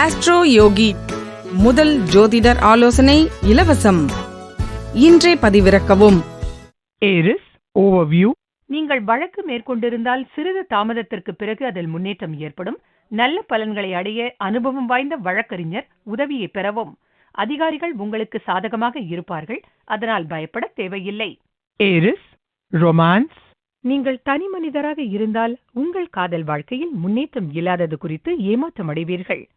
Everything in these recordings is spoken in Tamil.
ஆஸ்ட்ரோ யோகி முதல் ஜோதிடர் ஆலோசனை இலவசம். இன்றே பதிவிறக்கவும். ஏரிஸ் ஓவர்வியூ நீங்கள் வழக்கு மேற்கொண்டிருந்தால் சிறிது தாமதத்திற்கு பிறகு அதில் முன்னேற்றம் ஏற்படும். நல்ல பலன்களை அடைய அனுபவம் வாய்ந்த வழக்கறிஞர் உதவியை பெறவும். அதிகாரிகள் உங்களுக்கு சாதகமாக இருப்பார்கள் அதனால் பயப்பட தேவையில்லை. ஏரிஸ் ரொமான்ஸ் நீங்கள் தனி மனிதராக இருந்தால் உங்கள் காதல் வாழ்க்கையில் முன்னேற்றம் இல்லாதது குறித்து ஏமாற்றம் அடைவீர்கள்.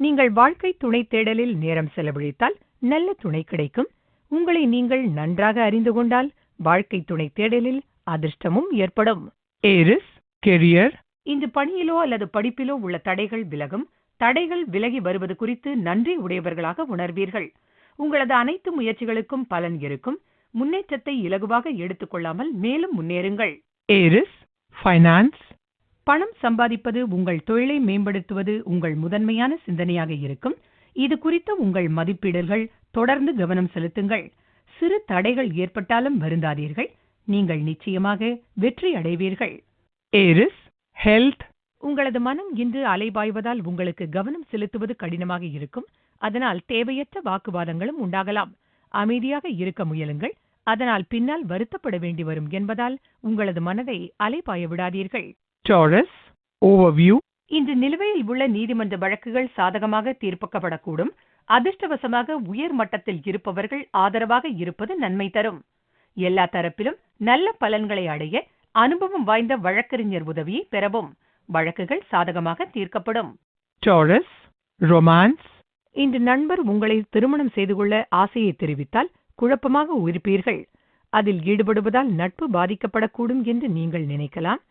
நீங்கள் வாழ்க்கை துணை தேடலில் நேரம் செலவழித்தால் நல்ல துணை கிடைக்கும். உங்களை நீங்கள் நன்றாக அறிந்து கொண்டால் வாழ்க்கை துணை தேடலில் அதிர்ஷ்டமும் ஏற்படும். ஏரிஸ் கெரியர் இன்று பணியிலோ அல்லது படிப்பிலோ உள்ள தடைகள் விலகும். தடைகள் விலகி வருவது குறித்து நன்றி உடையவர்களாக உணர்வீர்கள். உங்களது அனைத்து முயற்சிகளுக்கும் பலன் இருக்கும். முன்னேற்றத்தை இலகுவாக எடுத்துக்கொள்ளாமல் மேலும் முன்னேறுங்கள். ஏரிஸ் ஃபைனான்ஸ் பணம் சம்பாதிப்பது உங்கள் தொழிலை மேம்படுத்துவது உங்கள் முதன்மையான சிந்தனையாக இருக்கும். இது குறித்த உங்கள் மதிப்பீடுகள் தொடர்ந்து கவனம் செலுத்துங்கள். சிறு தடைகள் ஏற்பட்டாலும் வருந்தாதீர்கள். நீங்கள் நிச்சயமாக வெற்றி அடைவீர்கள். ஏரிஸ் ஹெல்த் உங்களது மனம் இன்று அலைபாய்வதால் உங்களுக்கு கவனம் செலுத்துவது கடினமாக இருக்கும். அதனால் தேவையற்ற வாக்குவாதங்களும் உண்டாகலாம். அமைதியாக இருக்க முயலுங்கள். அதனால் பின்னால் வருத்தப்பட வேண்டி வரும் என்பதால் உங்களது மனதை அலைபாய விடாதீர்கள். டாரஸ் ஓவர்வியூ இன்று நிலுவையில் உள்ள நீதிமன்ற வழக்குகள் சாதகமாக தீர்ப்பக்கப்படக்கூடும். அதிர்ஷ்டவசமாக உயர் மட்டத்தில் இருப்பவர்கள் ஆதரவாக இருப்பது நன்மை தரும். எல்லா தரப்பிலும் நல்ல பலன்களை அடைய அனுபவம் வாய்ந்த வழக்கறிஞர் உதவியை பெறவும் வழக்குகள் சாதகமாக தீர்க்கப்படும். டாரஸ் ரொமான்ஸ் இன்று நண்பர் உங்களை திருமணம் செய்து கொள்ள ஆசையை தெரிவித்தால் குழப்பமாக இருப்பீர்கள் அதில் ஈடுபடுவதால் நட்பு பாதிக்கப்படக்கூடும் என்று நீங்கள் நினைக்கலாம்.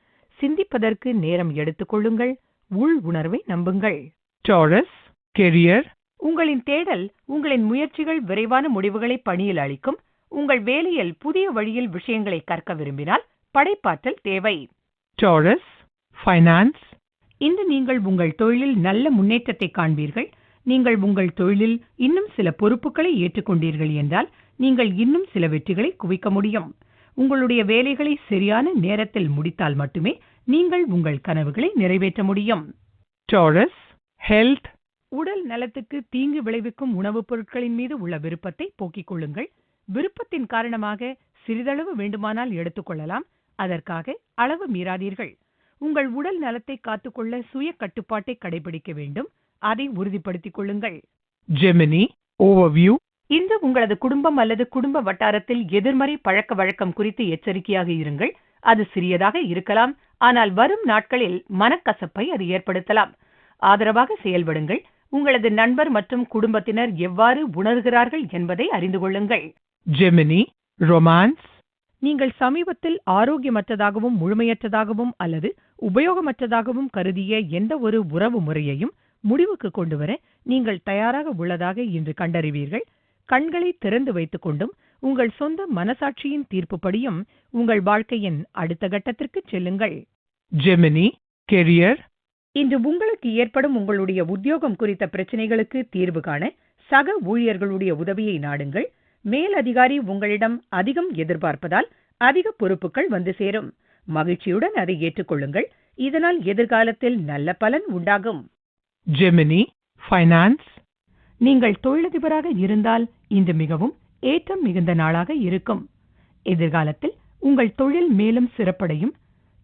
சிந்திப்பதற்கு நேரம் எடுத்துக்கொள்ளுங்கள் உள் உணர்வை நம்புங்கள். டாரஸ் கெரியர் உங்களின் தேடல் உங்களின் முயற்சிகள் விரைவான முடிவுகளை பணியில் அளிக்கும். உங்கள் வேலையில் புதிய வழியில் விஷயங்களை கற்க விரும்பினால் படைப்பாற்றல் தேவை. டாரஸ் ஃபைனான்ஸ் இன்று நீங்கள் உங்கள் தொழிலில் நல்ல முன்னேற்றத்தை காண்பீர்கள். நீங்கள் உங்கள் தொழிலில் இன்னும் சில பொறுப்புகளை ஏற்றுக்கொண்டீர்கள் என்றால் நீங்கள் இன்னும் சில வெற்றிகளை குவிக்க முடியும். உங்களுடைய வேலைகளை சரியான நேரத்தில் முடித்தால் மட்டுமே நீங்கள் உங்கள் கனவுகளை நிறைவேற்ற முடியும். டாரஸ் ஹெல்த் உடல் நலத்துக்கு தீங்கு விளைவிக்கும் உணவுப் பொருட்களின் மீது உள்ள விருப்பத்தை போக்கிக் கொள்ளுங்கள். விருப்பத்தின் காரணமாக சிறிதளவு வேண்டுமானால் எடுத்துக்கொள்ளலாம் அதற்காக அளவு மீறாதீர்கள். உங்கள் உடல் நலத்தை காத்துக்கொள்ள சுய கட்டுப்பாட்டை கடைபிடிக்க வேண்டும். அதை உறுதிப்படுத்திக் கொள்ளுங்கள். ஜெமினி ஓவர்வியூ இன்று உங்களது குடும்பம் அல்லது குடும்ப வட்டாரத்தில் எதிர்மறை பழக்க வழக்கம் குறித்து எச்சரிக்கையாக இருங்கள். அது சிறியதாக இருக்கலாம். ஆனால் வரும் நாட்களில் மனக்கசப்பை அது ஏற்படுத்தலாம். ஆதரவாக செயல்படுங்கள். உங்களது நண்பர் மற்றும் குடும்பத்தினர் எவ்வாறு உணர்கிறார்கள் என்பதை அறிந்து கொள்ளுங்கள். ஜெமினி ரொமான்ஸ் நீங்கள் சமீபத்தில் ஆரோக்கியமற்றதாகவும் முழுமையற்றதாகவும் அல்லது உபயோகமற்றதாகவும் கருதிய எந்த ஒரு உறவு முறையையும் முடிவுக்கு கொண்டுவர நீங்கள் தயாராக உள்ளதாக இன்று கண்டறிவீர்கள். கண்களை திறந்து வைத்துக் கொண்டும் உங்கள் சொந்த மனசாட்சியின் தீர்ப்புப்படியும் உங்கள் வாழ்க்கையின் அடுத்த கட்டத்திற்கு செல்லுங்கள். ஜெமினி கெரியர் இன்று உங்களுக்கு ஏற்படும் உங்களுடைய உத்தியோகம் குறித்த பிரச்சனைகளுக்கு தீர்வு காண சக ஊழியர்களுடைய உதவியை நாடுங்கள். மேல் அதிகாரி உங்களிடம் அதிகம் எதிர்பார்ப்பதால் அதிக பொறுப்புகள் வந்து சேரும். மகிழ்ச்சியுடன் அதை ஏற்றுக்கொள்ளுங்கள். இதனால் எதிர்காலத்தில் நல்ல பலன் உண்டாகும். ஜெமினி ஃபைனான்ஸ் நீங்கள் தொழிலதிபராக இருந்தால் இன்று மிகவும் ஏற்றம் மிகுந்த நாளாக இருக்கும். எதிர்காலத்தில் உங்கள் தொழில் மேலும் சிறப்படையும்.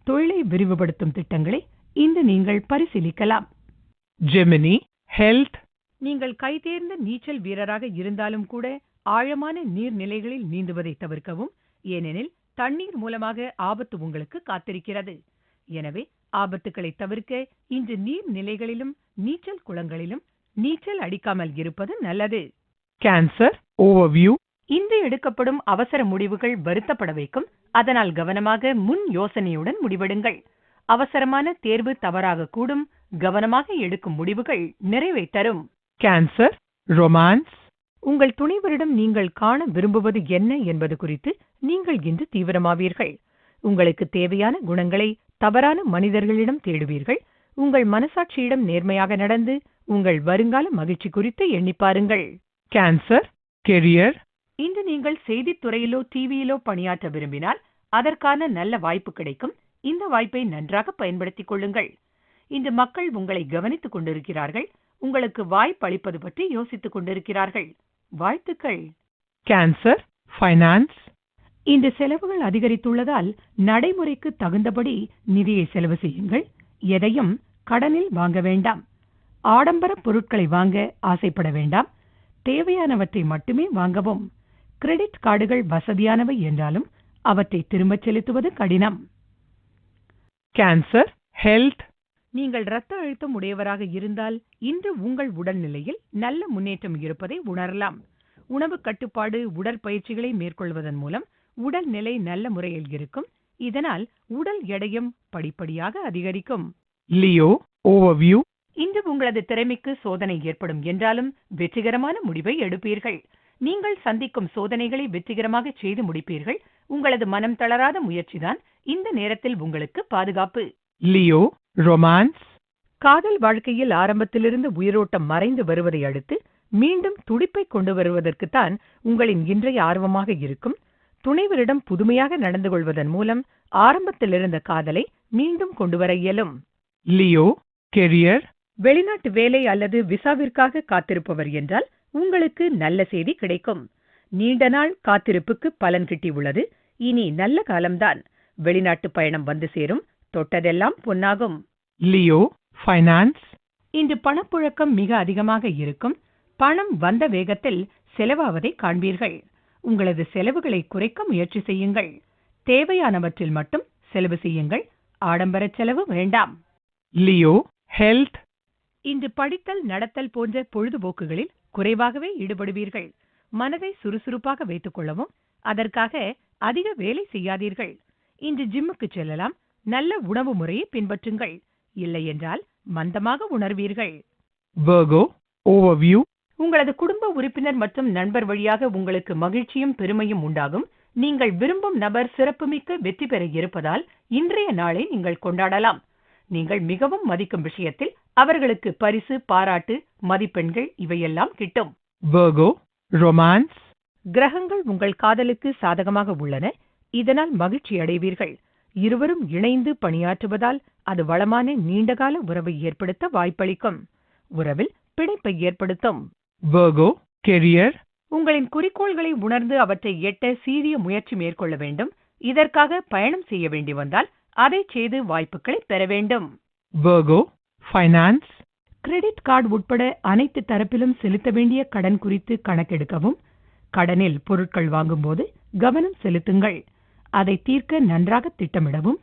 தொழிலை விரிவுபடுத்தும் திட்டங்களை இன்று நீங்கள் பரிசீலிக்கலாம். ஜெமினி ஹெல்த் நீங்கள் கைதேர்ந்த நீச்சல் வீரராக இருந்தாலும் கூட ஆழமான நீர்நிலைகளில் நீந்துவதை தவிர்க்கவும் ஏனெனில் தண்ணீர் மூலமாக ஆபத்து உங்களுக்கு காத்திருக்கிறது. எனவே ஆபத்துக்களை தவிர்க்க இன்று நீர்நிலைகளிலும் நீச்சல் குளங்களிலும் நீச்சல் அடிக்காமல் இருப்பது நல்லது. கேன்சர் ஓவர்வியூ இன்று எடுக்கப்படும் அவசர முடிவுகள் வருத்தப்பட வைக்கும் அதனால் கவனமாக முன் யோசனையுடன் முடிவெடுங்கள். அவசரமான தேர்வு தவறாக கூடும். கவனமாக எடுக்கும் முடிவுகள் நிறைவை தரும். கேன்சர் ரொமான்ஸ் உங்கள் துணைவரிடம் நீங்கள் காண விரும்புவது என்ன என்பது குறித்து நீங்கள் இன்று தீவிரமாவீர்கள். உங்களுக்கு தேவையான குணங்களை தவறான மனிதர்களிடம் தேடுவீர்கள். உங்கள் மனசாட்சியிடம் நேர்மையாக நடந்து உங்கள் வருங்கால மகிழ்ச்சி குறித்து எண்ணிப் பாருங்கள். கேன்சர் கெரியர் இன்று நீங்கள் செய்தித் துறையிலோ டிவியிலோ பணியாற்ற விரும்பினால் அதற்கான நல்ல வாய்ப்பு கிடைக்கும். இந்த வாய்ப்பை நன்றாக பயன்படுத்திக் கொள்ளுங்கள். இன்று மக்கள் உங்களை கவனித்துக் கொண்டிருக்கிறார்கள். உங்களுக்கு வாய்ப்பளிப்பது பற்றி யோசித்துக் கொண்டிருக்கிறார்கள். வாழ்த்துக்கள். Cancer, finance, இன்று செலவுகள் அதிகரித்துள்ளதால் நடைமுறைக்கு தகுந்தபடி நிதியை செலவு செய்யுங்கள். எதையும் கடனில் வாங்க வேண்டாம். ஆடம்பர பொருட்களை வாங்க ஆசைப்பட வேண்டாம். தேவையானவற்றை மட்டுமே வாங்கவும். கிரெடிட் கார்டுகள் வசதியானவை என்றாலும் அவற்றை திரும்பச் செலுத்துவது கடினம். Cancer, health, நீங்கள் இரத்த அழுத்தம் உடையவராக இருந்தால் இன்று உங்கள் உடல்நிலையில் நல்ல முன்னேற்றம் இருப்பதை உணரலாம். உணவு கட்டுப்பாடு உடற்பயிற்சிகளை மேற்கொள்வதன் மூலம் உடல்நிலை நல்ல முறையில் இருக்கும். இதனால் உடல் எடையும் படிப்படியாக அதிகரிக்கும். Leo, overview, இன்று உங்களது திறமைக்கு சோதனை ஏற்படும் என்றாலும் வெற்றிகரமான முடிவை எடுப்பீர்கள். நீங்கள் சந்திக்கும் சோதனைகளை வெற்றிகரமாக செய்து முடிப்பீர்கள். உங்களது மனம் தளராத முயற்சிதான் இந்த நேரத்தில் உங்களுக்கு பாதுகாப்பு. Leo, romance, காதல் வாழ்க்கையில் ஆரம்பத்திலிருந்து உயிரோட்டம் மறைந்து வருவதை அடுத்து மீண்டும் துடிப்பை கொண்டு வருவதற்குத்தான் உங்களின் இன்றைய ஆர்வமாக இருக்கும். துணைவரிடம் புதுமையாக நடந்து கொள்வதன் மூலம் ஆரம்பத்தில் இருந்த காதலை மீண்டும் கொண்டு வர இயலும். Leo, career, வெளிநாட்டு வேலை அல்லது விசாவிற்காக காத்திருப்பவர் என்றால் உங்களுக்கு நல்ல செய்தி கிடைக்கும். நீண்ட நாள் காத்திருப்புக்கு பலன் கிட்டியுள்ளது. இனி நல்ல காலம்தான். வெளிநாட்டு பயணம் வந்து சேரும். தொட்டதெல்லாம் பொன்னாகும். Leo, finance, இன்று பணப்புழக்கம் மிக அதிகமாக இருக்கும். பணம் வந்த வேகத்தில் செலவாவதை காண்பீர்கள். உங்களது செலவுகளை குறைக்க முயற்சி செய்யுங்கள். தேவையானவற்றில் மட்டும் செலவு செய்யுங்கள். ஆடம்பர செலவு வேண்டாம். Leo, health, இன்று படித்தல் நடத்தல் போன்ற பொழுதுபோக்குகளில் குறைவாகவே ஈடுபடுவீர்கள். மனதை சுறுசுறுப்பாக வைத்துக் கொள்ளவும் அதற்காக அதிக வேலை செய்யாதீர்கள். இன்று ஜிம்முக்கு செல்லலாம். நல்ல உணவு முறையை பின்பற்றுங்கள். இல்லையென்றால் மந்தமாக உணர்வீர்கள். Virgo, overview, உங்களது குடும்ப உறுப்பினர் மற்றும் நண்பர் வழியாக உங்களுக்கு மகிழ்ச்சியும் பெருமையும் உண்டாகும். நீங்கள் விரும்பும் நபர் சிறப்புமிக்க வெற்றி பெற இருப்பதால் இன்றைய நாளை நீங்கள் கொண்டாடலாம். நீங்கள் மிகவும் மதிக்கும் விஷயத்தில் அவர்களுக்கு பரிசு பாராட்டு மதிப்பெண்கள் இவையெல்லாம் கிட்டும். Virgo, romance, கிரகங்கள் உங்கள் காதலுக்கு சாதகமாக உள்ளன. இதனால் மகிழ்ச்சி அடைவீர்கள். இருவரும் இணைந்து பணியாற்றுவதால் அது வளமான நீண்டகால உறவை ஏற்படுத்த வாய்ப்பளிக்கும். உறவில் பிணைப்பை ஏற்படுத்தும். Virgo, career, உங்களின் குறிக்கோள்களை உணர்ந்து அவற்றை எட்ட சீரிய முயற்சி மேற்கொள்ள வேண்டும். இதற்காக பயணம் செய்ய வேண்டி வந்தால் அதை செய்து வாய்ப்புகளை பெற வேண்டும். Virgo, finance, கிரெடிட் கார்டு உட்பட அனைத்து தரப்பிலும் செலுத்த வேண்டிய கடன் குறித்து கணக்கெடுக்கவும் கடனில் பொருட்கள் வாங்கும்போது கவனம் செலுத்துங்கள். அதை தீர்க்க நன்றாக திட்டமிடவும்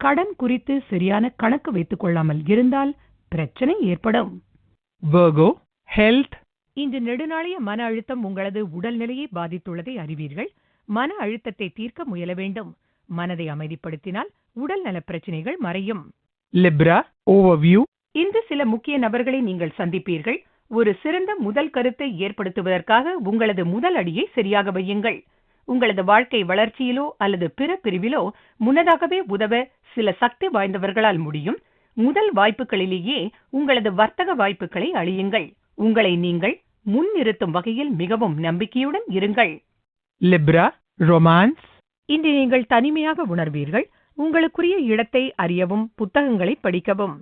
கடன் குறித்து சரியான கணக்கு வைத்துக் கொள்ளாமல் இருந்தால் பிரச்சனை ஏற்படும். Virgo, health, இன்று நெடுநாளைய மன அழுத்தம் உங்களது உடல்நிலையை பாதித்துள்ளதை அறிவீர்கள். மன அழுத்தத்தை தீர்க்க முயல வேண்டும். மனதை அமைதிப்படுத்தினால் உடல் நலப் பிரச்சனைகள் மறையும். Libra, overview, இன்று சில முக்கிய நபர்களை நீங்கள் சந்திப்பீர்கள். ஒரு சிறந்த முதல் கருத்தை ஏற்படுத்துவதற்காக உங்களது முதல் அடியை சரியாக வையுங்கள். உங்களது வாழ்க்கை வளர்ச்சியிலோ அல்லது பிற பிரிவிலோ முன்னதாகவே உதவ சில சக்தி வாய்ந்தவர்களால் முடியும். முதல் வாய்ப்புகளிலேயே உங்களது வர்த்தக வாய்ப்புகளை அழியுங்கள். உங்களை நீங்கள் முன்னிறுத்தும் வகையில் மிகவும் நம்பிக்கையுடன் இருங்கள். Libra, romance, இன்று நீங்கள் தனிமையாக உணர்வீர்கள். உங்களுக்குரிய இடத்தை அறியவும் புத்தகங்களை படிக்கவும்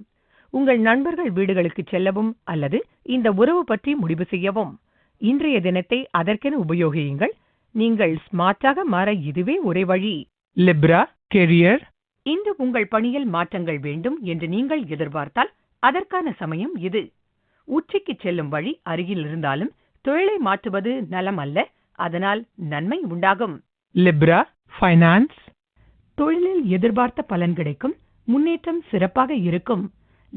உங்கள் நண்பர்கள் வீடுகளுக்கு செல்லவும் அல்லது இந்த உறவு பற்றி முடிவு செய்யவும். இன்றைய தினத்தை அதற்கென உபயோகியுங்கள். நீங்கள் ஸ்மார்ட்டாக மாற இதுவே ஒரே வழி. Libra, career, இன்று உங்கள் பணியில் மாற்றங்கள் வேண்டும் என்று நீங்கள் எதிர்பார்த்தால் அதற்கான சமயம் இது. உச்சிக்கு செல்லும் வழி அருகில் இருந்தாலும் தொழிலை மாற்றுவது நலம் அல்ல அதனால் நன்மை உண்டாகும். Libra, finance, தொழிலில் எதிர்பார்த்த பலன் கிடைக்கும் முன்னேற்றம் சிறப்பாக இருக்கும்.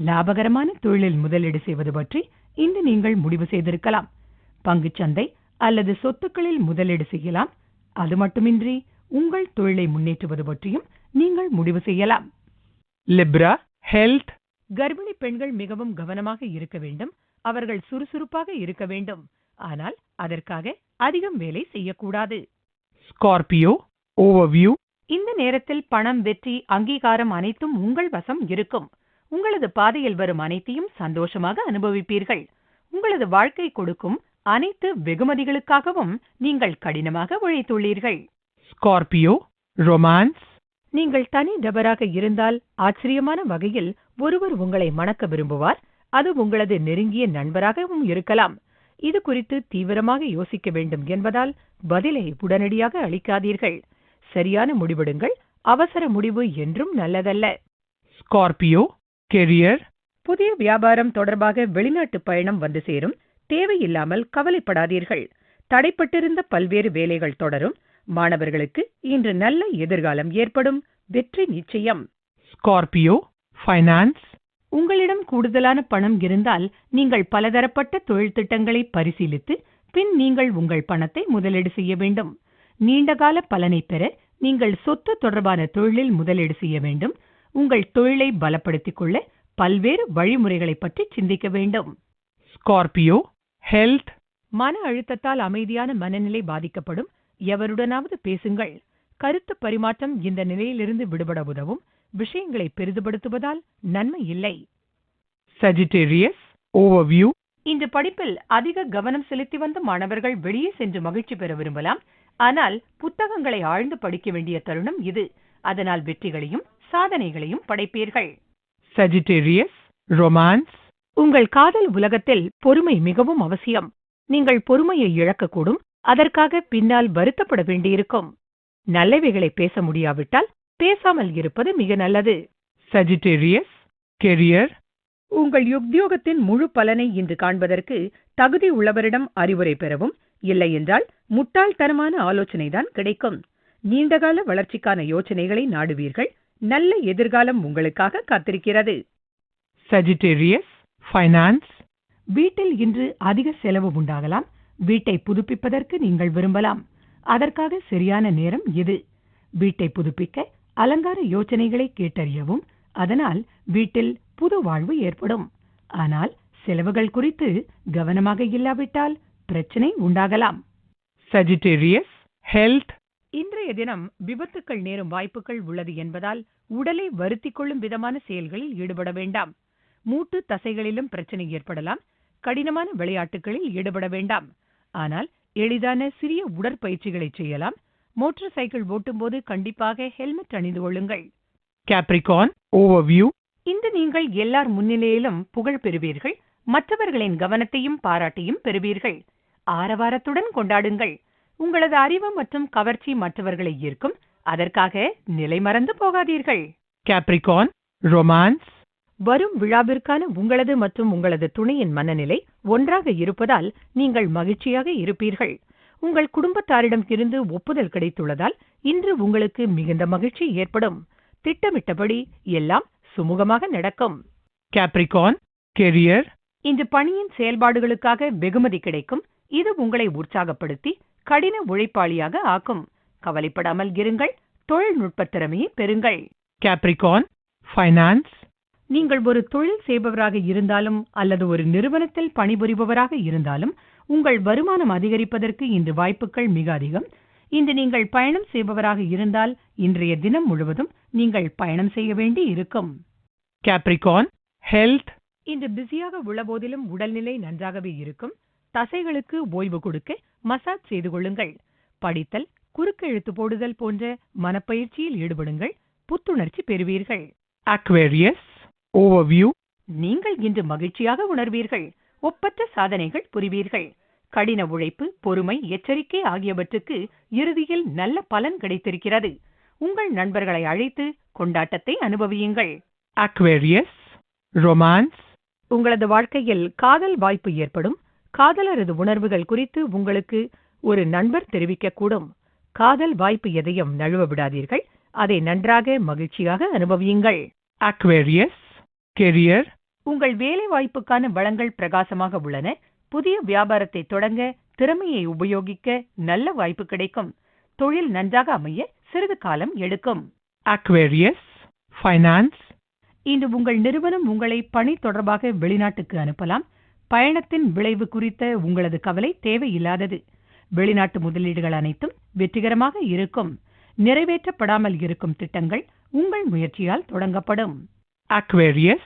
லாபகரமான தொழிலில் முதலீடு செய்வது பற்றி இன்று நீங்கள் முடிவு செய்திருக்கலாம். பங்குச்சந்தை அல்லது சொத்துக்களில் முதலீடு செய்யலாம். அது மட்டுமின்றி உங்கள் தொழிலை முன்னேற்றுவது பற்றியும் நீங்கள் முடிவு செய்யலாம். Libra, health, கர்ப்பிணி பெண்கள் மிகவும் கவனமாக இருக்க வேண்டும். அவர்கள் சுறுசுறுப்பாக இருக்க வேண்டும். ஆனால் அதற்காக அதிகம் வேலை செய்யக்கூடாது. Scorpio, overview, இந்த நேரத்தில் பணம் வெற்றி அங்கீகாரம் அனைத்தும் உங்கள் வசம் இருக்கும். உங்களது பாதையில் வரும் அனைத்தையும் சந்தோஷமாக அனுபவிப்பீர்கள். உங்களது வாழ்க்கை கொடுக்கும் அனைத்து வெகுமதிகளுக்காகவும் நீங்கள் கடினமாக உழைத்துள்ளீர்கள். Scorpio, romance, நீங்கள் தனி நபராக இருந்தால் ஆச்சரியமான வகையில் ஒருவர் உங்களை மணக்க விரும்புவார். அது உங்களது நெருங்கிய நண்பராகவும் இருக்கலாம். இது குறித்து தீவிரமாக யோசிக்க வேண்டும் என்பதால் பதிலை உடனடியாக அளிக்காதீர்கள். சரியான முடிவெடுங்கள். அவசர முடிவு என்றும் நல்லதல்ல. Scorpio, career, புதிய வியாபாரம் தொடர்பாக வெளிநாட்டு பயணம் வந்து சேரும். தேவையில்லாமல் கவலைப்படாதீர்கள். தடைப்பட்டிருந்த பல்வேறு வேலைகள் தொடரும். மாணவர்களுக்கு இன்று நல்ல எதிர்காலம் ஏற்படும். வெற்றி நிச்சயம். Scorpio, finance, உங்களிடம் கூடுதலான பணம் இருந்தால் நீங்கள் பலதரப்பட்ட தொழில் திட்டங்களை பரிசீலித்து பின் நீங்கள் உங்கள் பணத்தை முதலீடு செய்ய வேண்டும். நீண்டகால பலனை பெற நீங்கள் சொத்து தொடர்பான தொழிலில் முதலீடு செய்ய வேண்டும். உங்கள் தொழிலை பலப்படுத்திக் கொள்ள பல்வேறு வழிமுறைகளைப் பற்றி சிந்திக்க வேண்டும். Scorpio, health, மன அழுத்தத்தால் அமைதியான மனநிலை பாதிக்கப்படும். எவருடனாவது பேசுங்கள். கருத்து பரிமாற்றம் இந்த நிலையிலிருந்து விடுபட உதவும். விஷயங்களை பெரிதுபடுத்துவதால் நன்மை இல்லை. Sagittarius, overview, இந்த படிப்பில் அதிக கவனம் செலுத்தி வந்த மாணவர்கள் வெளியே சென்று மகிழ்ச்சி பெற விரும்பலாம். ஆனால் புத்தகங்களை ஆழ்ந்து படிக்க வேண்டிய தருணம் இது. அதனால் வெற்றிகளையும் சாதனைகளையும் படைப்பீர்கள். Sagittarius, romance, உங்கள் காதல் உலகத்தில் பொறுமை மிகவும் அவசியம். நீங்கள் பொறுமையை இழக்கக்கூடும் அதற்காக பின்னால் வருத்தப்பட வேண்டியிருக்கும். நல்லவைகளை பேச முடியாவிட்டால் பேசாமல் இருப்பது மிக நல்லது. Sagittarius, career, உங்கள் உத்தியோகத்தின் முழு பலனை இன்று காண்பதற்கு தகுதி உள்ளவரிடம் அறிவுரை பெறவும் இல்லையென்றால் முட்டாள்தனமான ஆலோசனைதான் கிடைக்கும். நீண்டகால வளர்ச்சிக்கான யோசனைகளை நாடுவீர்கள். நல்ல எதிர்காலம் உங்களுக்காக காத்திருக்கிறது. சஜிடேரியஸ் ஃபைனான்ஸ் வீட்டில் இன்று அதிக செலவு உண்டாகலாம். வீட்டை புதுப்பிப்பதற்கு நீங்கள் விரும்பலாம். அதற்காக சரியான நேரம் இது வீட்டை புதுப்பிக்க அலங்கார யோசனைகளை கேட்டறியவும் அதனால் வீட்டில் புது வாழ்வு ஏற்படும். ஆனால் செலவுகள் குறித்து கவனமாக இல்லாவிட்டால் பிரச்சனை உண்டாகலாம். Sagittarius, health, இன்றைய தினம் விபத்துக்கள் நேரும் வாய்ப்புகள் உள்ளது என்பதால் உடலை வருத்திக் கொள்ளும் விதமான செயல்களில் ஈடுபட வேண்டாம். மூட்டு தசைகளிலும் பிரச்சனை ஏற்படலாம். கடினமான விளையாட்டுகளில் ஈடுபட வேண்டாம். ஆனால் எளிதான சிறிய உடற்பயிற்சிகளை செய்யலாம். மோட்டார் சைக்கிள் ஓட்டும்போது கண்டிப்பாக ஹெல்மெட் அணிந்து கொள்ளுங்கள். Capricorn, overview, இன்று நீங்கள் எல்லார் முன்னிலையிலும் புகழ் பெறுவீர்கள். மற்றவர்களின் கவனத்தையும் பாராட்டையும் பெறுவீர்கள். ஆரவாரத்துடன் கொண்டாடுங்கள். உங்களது அறிவு மற்றும் கவர்ச்சி மற்றவர்களை ஈர்க்கும். அதற்காக நிலை மறந்து போகாதீர்கள். Capricorn, romance, வரும் விழாவிற்கான உங்களது மற்றும் உங்களது துணையின் மனநிலை ஒன்றாக இருப்பதால் நீங்கள் மகிழ்ச்சியாக இருப்பீர்கள். உங்கள் குடும்பத்தாரிடம் இருந்து ஒப்புதல் கிடைத்துள்ளதால் இன்று உங்களுக்கு மிகுந்த மகிழ்ச்சி ஏற்படும். திட்டமிட்டபடி எல்லாம் சுமூகமாக நடக்கும். Capricorn, career, இன்று பணியின் செயல்பாடுகளுக்காக வெகுமதி கிடைக்கும். இது உங்களை உற்சாகப்படுத்தி கடின உழைப்பாளியாக ஆக்கும். கவலைப்படாமல் இருங்கள். தொழில்நுட்ப திறமையை பெறுங்கள். Capricorn, finance, நீங்கள் ஒரு தொழில் செய்பவராக இருந்தாலும் அல்லது ஒரு நிறுவனத்தில் பணிபுரிபவராக இருந்தாலும் உங்கள் வருமானம் அதிகரிப்பதற்கு இன்று வாய்ப்புகள் மிக அதிகம். இன்று நீங்கள் பயணம் செய்பவராக இருந்தால் இன்றைய தினம் முழுவதும் நீங்கள் பயணம் செய்ய வேண்டி இருக்கும். Capricorn, health, இன்று பிஸியாக உள்ள போதிலும் உடல்நிலை நன்றாகவே இருக்கும். தசைகளுக்கு ஓய்வு கொடுக்க மசாஜ் செய்து கொள்ளுங்கள். படித்தல் குறுக்கெழுத்து போடுதல் போன்ற மனப்பயிற்சியில் ஈடுபடுங்கள். புத்துணர்ச்சி பெறுவீர்கள். Aquarius, overview, நீங்கள் இன்று மகிழ்ச்சியாக உணர்வீர்கள். ஒப்பற்ற சாதனைகள் புரிவீர்கள். கடின உழைப்பு பொறுமை எச்சரிக்கை ஆகியவற்றுக்கு இறுதியில் நல்ல பலன் கிடைத்திருக்கிறது. உங்கள் நண்பர்களை அழைத்து கொண்டாட்டத்தை அனுபவியுங்கள். Aquarius, romance, உங்களது வாழ்க்கையில் காதல் வாய்ப்பு ஏற்படும். காதலரது உணர்வுகள் குறித்து உங்களுக்கு ஒரு நண்பர் தெரிவிக்கக்கூடும். காதல் வாய்ப்பு எதையும் நழுவ விடாதீர்கள். அதை நன்றாக மகிழ்ச்சியாக அனுபவியுங்கள். Aquarius, career, உங்கள் வேலை வாய்ப்புக்கான வளங்கள் பிரகாசமாக உள்ளன. புதிய வியாபாரத்தை தொடங்க திறமையை உபயோகிக்க நல்ல வாய்ப்பு கிடைக்கும். தொழில் நன்றாக அமைய சிறிது காலம் எடுக்கும். Aquarius, finance, இன்று உங்கள் நிறுவனம் உங்களை பணி தொடர்பாக வெளிநாட்டுக்கு அனுப்பலாம். பயணத்தின் விளைவு குறித்த உங்களது கவலை தேவையில்லாதது. வெளிநாட்டு முதலீடுகள் அனைத்தும் வெற்றிகரமாக இருக்கும். நிறைவேற்றப்படாமல் இருக்கும் திட்டங்கள் உங்கள் முயற்சியால் தொடங்கப்படும். Aquarius,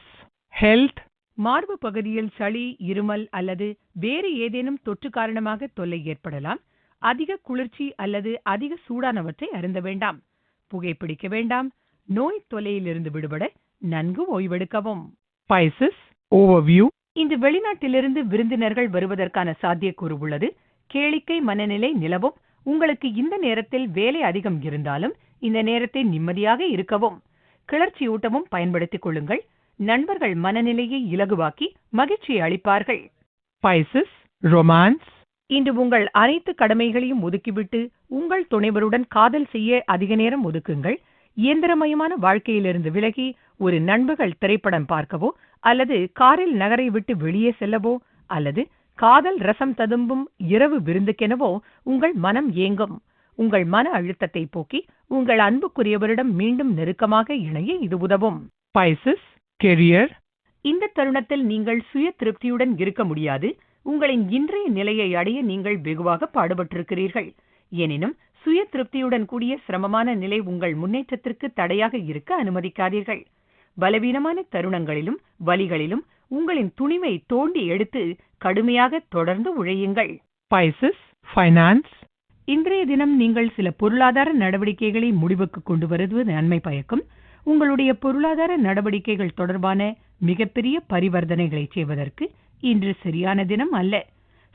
health, மார்பு பகுதியில் சளி இருமல் அல்லது வேறு ஏதேனும் தொற்று காரணமாக தொல்லை ஏற்படலாம். அதிக குளிர்ச்சி அல்லது அதிக சூடானவற்றை அருந்த வேண்டாம். புகைப்பிடிக்க வேண்டாம். நோய் தொல்லையிலிருந்து விடுபட நன்கு ஓய்வெடுக்கவும். Pisces, overview, இன்று வெளிநாட்டிலிருந்து விருந்தினர்கள் வருவதற்கான சாத்தியக்கூறு உள்ளது. கேளிக்கை மனநிலை நிலவும். உங்களுக்கு இந்த நேரத்தில் வேலை அதிகம் இருந்தாலும் இந்த நேரத்தை நிம்மதியாக இருக்கவும். கிளர்ச்சியூட்டவும் பயன்படுத்திக் கொள்ளுங்கள். நண்பர்கள் மனநிலையை இலகுவாக்கி மகிழ்ச்சியை அளிப்பார்கள். Pisces, romance, இன்று உங்கள் அனைத்து கடமைகளையும் ஒதுக்கிவிட்டு உங்கள் துணைவருடன் காதல் செய்ய அதிக நேரம் ஒதுக்குங்கள். இயந்திரமயமான வாழ்க்கையிலிருந்து விலகி ஒரு நண்பர்கள் திரைப்படம் பார்க்கவோ அல்லது காரில் நகரை விட்டு வெளியே செல்லவோ அல்லது காதல் ரசம் ததும்பும் இரவு விருந்துக்கெனவோ உங்கள் மனம் ஏங்கும். உங்கள் மன அழுத்தத்தை போக்கி உங்கள் அன்புக்குரியவரிடம் மீண்டும் நெருக்கமாக இணைய இது உதவும். Pisces, career, இந்த தருணத்தில் நீங்கள் சுய திருப்தியுடன் இருக்க முடியாது. உங்களின் இன்றைய நிலையை அடைய நீங்கள் வெகுவாக பாடுபட்டிருக்கிறீர்கள். எனினும் சுய திருப்தியுடன் கூடிய சிரமமான நிலை உங்கள் முன்னேற்றத்திற்கு தடையாக இருக்க அனுமதிக்காதீர்கள். பலவீனமான தருணங்களிலும் வலிகளிலும் உங்களின் துணிவை தோண்டி எடுத்து கடுமையாக தொடர்ந்து உழையுங்கள். Pisces, finance, இன்றைய தினம் நீங்கள் சில பொருளாதார நடவடிக்கைகளை முடிவுக்கு கொண்டு வருவது நன்மை பயக்கும். உங்களுடைய பொருளாதார நடவடிக்கைகள் தொடர்பான மிகப்பெரிய பரிவர்த்தனைகளை செய்வதற்கு இன்று சரியான தினம் அல்ல.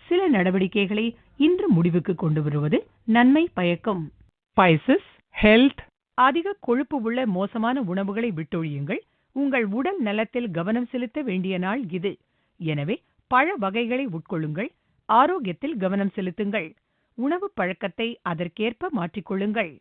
சில நடவடிக்கைகளை இன்று முடிவுக்கு கொண்டு வருவது நன்மை பயக்கும். Pisces, health, அதிக கொழுப்பு உள்ள மோசமான உணவுகளை விட்டொழியுங்கள். உங்கள் உடல் நலத்தில் கவனம் செலுத்த வேண்டிய நாள் இது. எனவே பழ வகைகளை உட்கொள்ளுங்கள். ஆரோக்கியத்தில் கவனம் செலுத்துங்கள். உணவு பழக்கத்தை அதற்கேற்ப மாற்றிக்கொள்ளுங்கள்